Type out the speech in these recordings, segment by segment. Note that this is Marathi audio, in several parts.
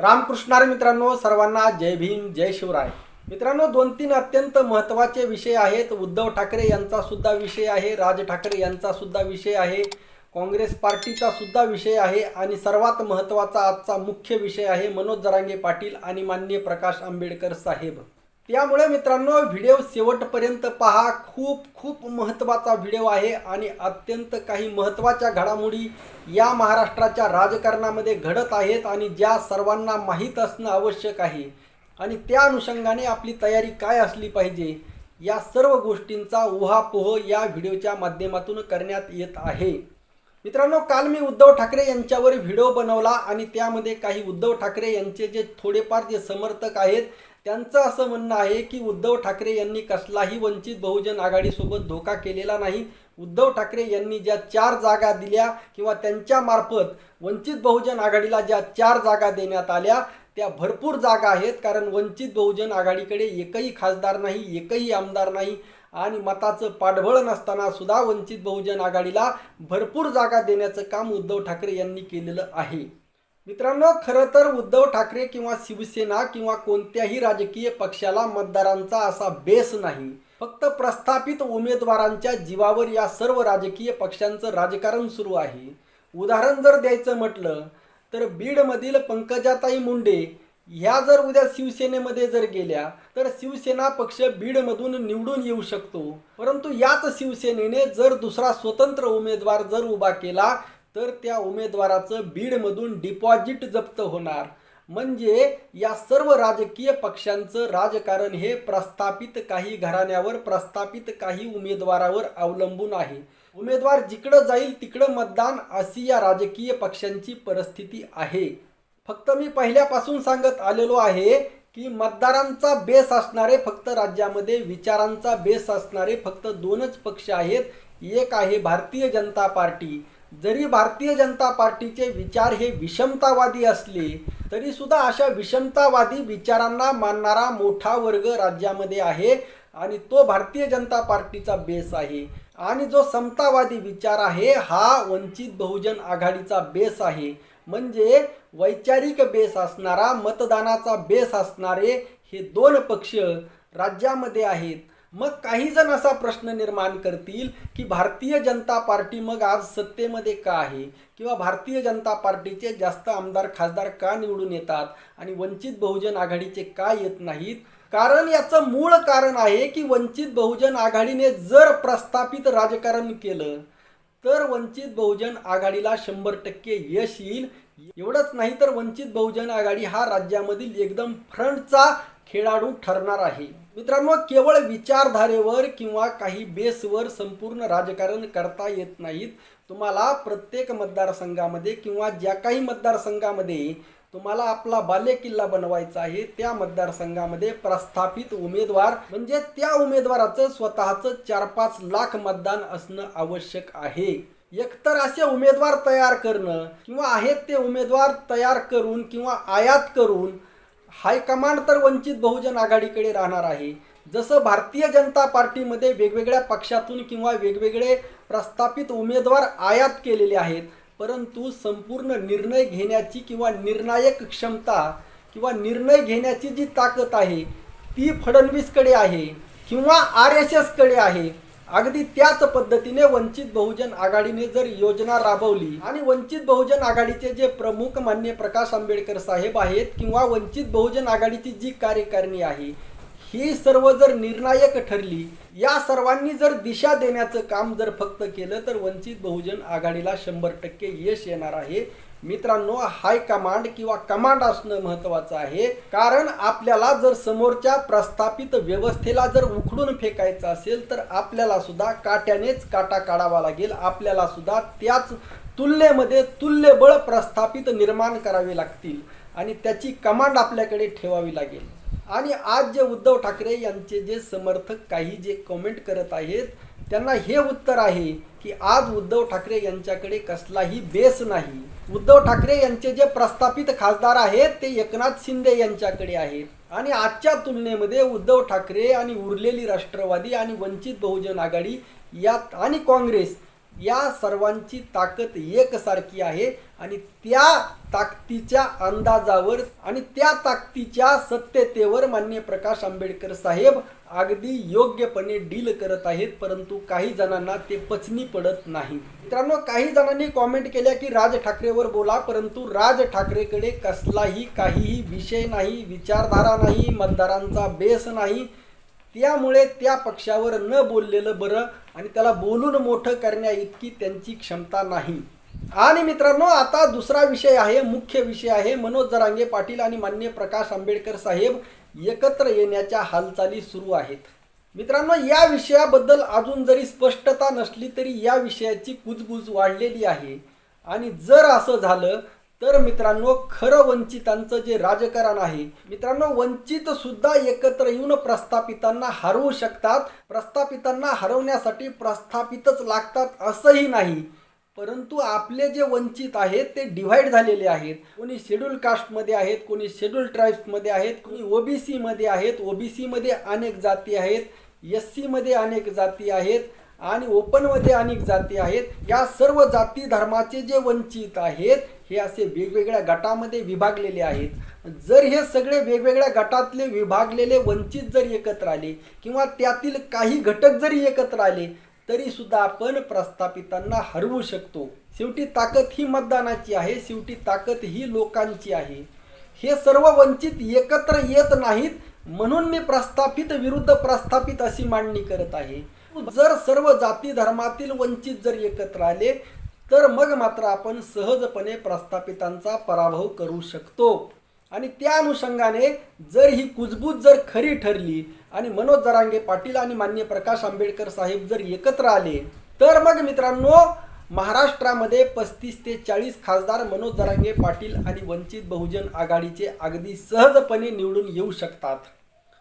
रामकृष्णार मित्रांनो सर्वांना जय भीम जय शिवराय. मित्रांनो दोन तीन अत्यंत महत्त्वाचे विषय आहेत. उद्धव ठाकरे यांचा सुद्धा विषय आहे राज ठाकरे यांचा सुद्धा विषय आहे काँग्रेस पार्टीचा सुद्धा विषय आहे आणि सर्वात महत्त्वाचा आजचा मुख्य विषय आहे मनोज जरांगे पाटील आणि माननीय प्रकाश आंबेडकर साहेब. त्यामुळे मित्रांनो व्हिडिओ शेवटपर्यंत पहा. खूप खूप महत्त्वाचा व्हिडिओ आहे आणि अत्यंत काही महत्त्वाच्या घडामोडी या महाराष्ट्राच्या राजकारणामध्ये घडत आहेत आणि ज्या सर्वांना माहीत असणं आवश्यक आहे. आणि त्या अनुषंगाने आपली तयारी काय असली पाहिजे या सर्व गोष्टींचा उहापोह या व्हिडिओच्या माध्यमातून करण्यात येत आहे. मित्रांनो काल मी उद्धव ठाकरे यांच्यावर व्हिडिओ बनवला आणि त्यामध्ये काही उद्धव ठाकरे यांचे जे थोडेफार जे समर्थक आहेत त्यांचं असं म्हणणं आहे की उद्धव ठाकरे यांनी कसलाही वंचित बहुजन आघाडीसोबत धोका केलेला नाही. उद्धव ठाकरे यांनी ज्या चार जागा दिल्या किंवा त्यांच्यामार्फत वंचित बहुजन आघाडीला ज्या चार जागा देण्यात आल्या त्या भरपूर जागा आहेत कारण वंचित बहुजन आघाडीकडे एकही खासदार नाही एकही आमदार नाही. आणि मताचं पाठबळ नसताना सुद्धा वंचित बहुजन आघाडीला भरपूर जागा देण्याचं काम उद्धव ठाकरे यांनी केलेलं आहे. मित्रांनो खरं तर उद्धव ठाकरे किंवा शिवसेना किंवा कोणत्याही राजकीय पक्षाला मतदारांचा असा बेस नाही. फक्त प्रस्थापित उमेदवारांच्या जीवावर या सर्व राजकीय पक्षांचं राजकारण सुरू आहे. उदाहरण जर द्यायचं म्हटलं तर बीडमधील पंकजाताई मुंडे ह्या जर उद्या शिवसेनेमध्ये जर गेल्या तर शिवसेना पक्ष बीडमधून निवडून येऊ शकतो. परंतु याच शिवसेनेने जर दुसरा स्वतंत्र उमेदवार जर उभा केला तर त्या उमेदवाराचं बीडमधून डिपॉझिट जप्त होणार. म्हणजे या सर्व राजकीय पक्षांचं राजकारण हे प्रस्थापित काही घराण्यावर प्रस्थापित काही उमेदवारावर अवलंबून आहे. उमेदवार जिकडं जाईल तिकडं मतदान अशी या राजकीय पक्षांची परिस्थिती आहे. फक्त मी पहिल्यापासून सांगत आलेलो आहे की मतदारांचा बेस असणारे फक्त राज्यामध्ये विचारांचा बेस असणारे फक्त दोनच पक्ष आहेत. एक आहे भारतीय जनता पार्टी. जरी भारतीय जनता पार्टीचे विचार हे विषमतावादी असले तरी सुद्धा अशा विषमतावादी विचारांना मानणारा मोठा वर्ग राज्यामध्ये आहे आणि तो भारतीय जनता पार्टीचा बेस आहे. आणि जो समतावादी विचार आहे हा वंचित बहुजन आघाडीचा बेस आहे. म्हणजे वैचारिक बेस असणारा मतदानाचा बेस असणारे हे दोन पक्ष राज्यामध्ये आहेत. मग काही जण असा प्रश्न निर्माण करतील की भारतीय जनता पार्टी मग आज सत्तेमध्ये का आहे? किंवा भारतीय जनता पार्टीचे जास्त आमदार खासदार का निवडून येतात? आणि वंचित बहुजन आघाडीचे का येत नाहीत? कारण याचं मूळ कारण आहे की वंचित बहुजन आघाडीने जर प्रस्थापित राजकारण केलं तर वंचित बहुजन आघाडीला शंभर टक्के यश येईल. एवढंच नाही तर वंचित बहुजन आघाडी हा राज्यामधील एकदम फ्रंटचा खेळाडू ठरणार आहे. मित्रांनो केवळ विचारधारेवर किंवा काही बेसवर संपूर्ण राजकारण करता येत नाहीत. तुम्हाला प्रत्येक मतदारसंघामध्ये किंवा ज्या काही मतदारसंघामध्ये तुम्हाला आपला बालेकिल्ला बनवायचा आहे. त्या मतदारसंघामध्ये प्रस्थापित उमेदवार म्हणजे त्या उमेदवाराचं स्वतःचं चार पाच लाख मतदान असणं आवश्यक आहे. एकतर असे उमेदवार तयार करणं किंवा आहेत ते उमेदवार तयार करून किंवा आयात करून हायकमांड तर वंचित बहुजन आघाडीकडे राहणार आहे. जसं भारतीय जनता पार्टीमध्ये वेगवेगळ्या पक्षातून किंवा वेगवेगळे प्रस्थापित उमेदवार आयात केलेले आहेत परंतु संपूर्ण निर्णय घेण्याची किंवा निर्णायक क्षमता किंवा निर्णय घेण्याची जी ताकद आहे ती फडणवीसकडे आहे किंवा आर एस एसकडे आहे. अगदी त्याच पद्धतीने वंचित बहुजन आघाडीने जर योजना राबवली आणि वंचित बहुजन आघाडीचे जे प्रमुख मान्य प्रकाश आंबेडकर साहेब आहेत किंवा वंचित बहुजन आघाडीची जी कार्यकारिणी आहे ही सर्व जर निर्णायक ठरली या सर्वांनी जर दिशा देण्याचं काम जर फक्त केलं तर वंचित बहुजन आघाडीला शंभर टक्के यश येणार आहे. मित्रांनो हाय कमांड किंवा कमांड असणं महत्वाचं आहे. कारण आपल्याला जर समोरच्या प्रस्थापित व्यवस्थेला जर उखडून फेकायचं असेल तर आपल्याला सुद्धा काट्यानेच काटा काढावा लागेल. आपल्याला सुद्धा त्याच तुलनेमध्ये तुल्यबळ प्रस्थापित निर्माण करावे लागतील आणि त्याची कमांड आपल्याकडे ठेवावी लागेल. आणि आज जे उद्धव ठाकरे यांचे जे समर्थक काही जे कमेंट करत आहेत त्यांना हे उत्तर आहे की आज उद्धव ठाकरे यांच्याकडे कसलाही बेस नाही. उद्धव ठाकरे यांचे जे प्रस्थापित खासदार आहेत ते एकनाथ शिंदे यांच्याकडे आहेत. आणि आजच्या तुलनेमध्ये उद्धव ठाकरे आणि उरलेली राष्ट्रवादी आणि वंचित बहुजन आघाडी यात आणि काँग्रेस या सर्वांची ताकद एकसारखी आहे. आणि त्या ताकदीच्या अंदाजावर आणि त्या ताकदीच्या सत्यतेवर मान्य प्रकाश आंबेडकर साहेब अगदी योग्यपणे डील करत आहेत परंतु काही जणांना ते पचनी पडत नाही. मित्रांनो काही जणांनी कॉमेंट केल्या की राज ठाकरेवर बोला परंतु राज ठाकरेकडे कसलाही काहीही विषय नाही विचारधारा नाही मतदारांचा बेस नाही. त्यामुळे त्या पक्षावर न बोललेलं बरं आणि त्याला बोलून मोठं करण्या इतकी त्यांची क्षमता नाही. आणि मित्रांनो आता दुसरा विषय आहे मुख्य विषय आहे. मनोज जरांगे पाटील आणि मान्य प्रकाश आंबेडकर साहेब एकत्र येण्याच्या हालचाली सुरू आहेत. मित्रांनो या विषयाबद्दल अजून जरी स्पष्टता नसली तरी या विषयाची कुजबूज वाढलेली आहे. आणि जर असं झालं तर मित्रांनो खरं वंचितांचं जे राजकारण आहे मित्रांनो वंचित सुद्धा एकत्र येऊन प्रस्थापितांना हरवू शकतात. प्रस्थापितांना हरवण्यासाठी प्रस्थापितच लागतात असंही नाही. परंतु आपले जे वंचित आहेत ते डिव्हाइड झालेले आहेत. कोणी शेड्यूल कास्टमध्ये आहेत कोणी शेड्यूल ट्राईब्समध्ये आहेत कोणी ओबीसीमध्ये आहेत. ओबीसीमध्ये अनेक जाती आहेत एस सीमध्ये अनेक जाती आहेत आणि ओपनमध्ये अनेक जाती आहेत. या सर्व जाती धर्माचे जे वंचित आहेत हे असे वेगवेगळ्या गटामध्ये विभागलेले आहेत. जर हे सगळे वेगवेगळ्या गटातले विभागलेले वंचित जर एकत्र आले किंवा त्यातील काही घटक जरी एकत्र आले तरी सुद्धा आपण प्रस्थापितांना हरवू शकतो. शेवटी ताकद ही मतदानाची आहे शेवटी ताकद ही लोकांची आहे. हे सर्व वंचित एकत्र येत नाहीत म्हणून मी प्रस्थापित विरुद्ध प्रस्थापित अशी मांडणी करत आहे. जर सर्व जाती धर्मातील वंचित जर एकत्र आले तर मग मात्र आपण सहजपणे प्रस्थापितांचा पराभव करू शकतो. आणि त्या अनुषंगाने जर ही कुजबूज जर खरी ठरली आणि मनोज जरांगे पाटील आणि मान्य प्रकाश आंबेडकर साहेब जर एकत्र आले तर मग मित्रांनो महाराष्ट्रामध्ये पस्तीस ते चाळीस खासदार मनोज जरांगे पाटील आणि वंचित बहुजन आघाडीचे अगदी सहजपणे निवडून येऊ शकतात.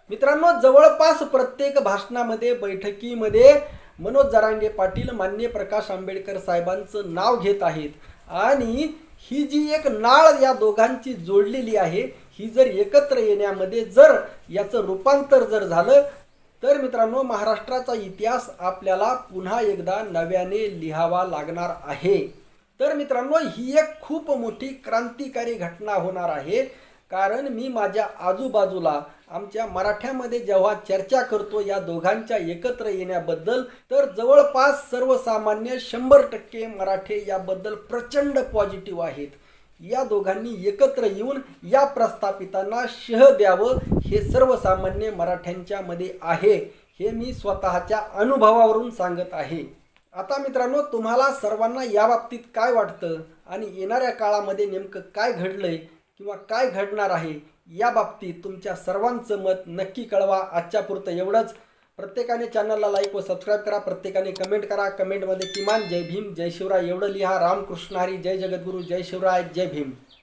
मित्रांनो जवळपास प्रत्येक भाषणामध्ये बैठकीमध्ये मनोज जरांगे पाटील मान्य प्रकाश आंबेडकर साहेबांचं नाव घेत आहेत. आणि ही जी एक नाळ या दोघांची जोडलेली आहे ही जर एकत्र येण्यामध्ये जर याचं रूपांतर जर झालं तर मित्रांनो महाराष्ट्राचा इतिहास आपल्याला पुन्हा एकदा नव्याने लिहावा लागणार आहे. तर मित्रांनो ही एक खूप मोठी क्रांतिकारी घटना होणार आहे. कारण मी माझ्या आजूबाजूला आमच्या मराठ्यामध्ये जेव्हा चर्चा करतो या दोघांच्या एकत्र येण्याबद्दल तर जवळपास सर्वसामान्य शंभर टक्के मराठे याबद्दल प्रचंड पॉझिटिव्ह आहेत. या दोघांनी एकत्र येऊन या प्रस्थापितांना शह द्यावं हे सर्वसामान्य मराठ्यांच्या मध्ये आहे हे मी स्वतःच्या अनुभवावरून सांगत आहे. आता मित्रांनो तुम्हाला सर्वांना या बाबतीत काय वाटतं आणि येणाऱ्या काळामध्ये नेमकं काय घडलंय किंवा काय घडणार आहे या बाबतीत तुमच्या सर्वांचं मत नक्की कळवा. आजच्या पुरतं एवढंच. प्रत्येकाने चॅनलला लाईक व सबस्क्राईब करा. प्रत्येकाने कमेंट करा. कमेंटमध्ये किमान जय भीम जय शिवराय. एवढं लिहा. रामकृष्ण हरी. जय जगद्गुरू. जय शिवराय. जय भीम.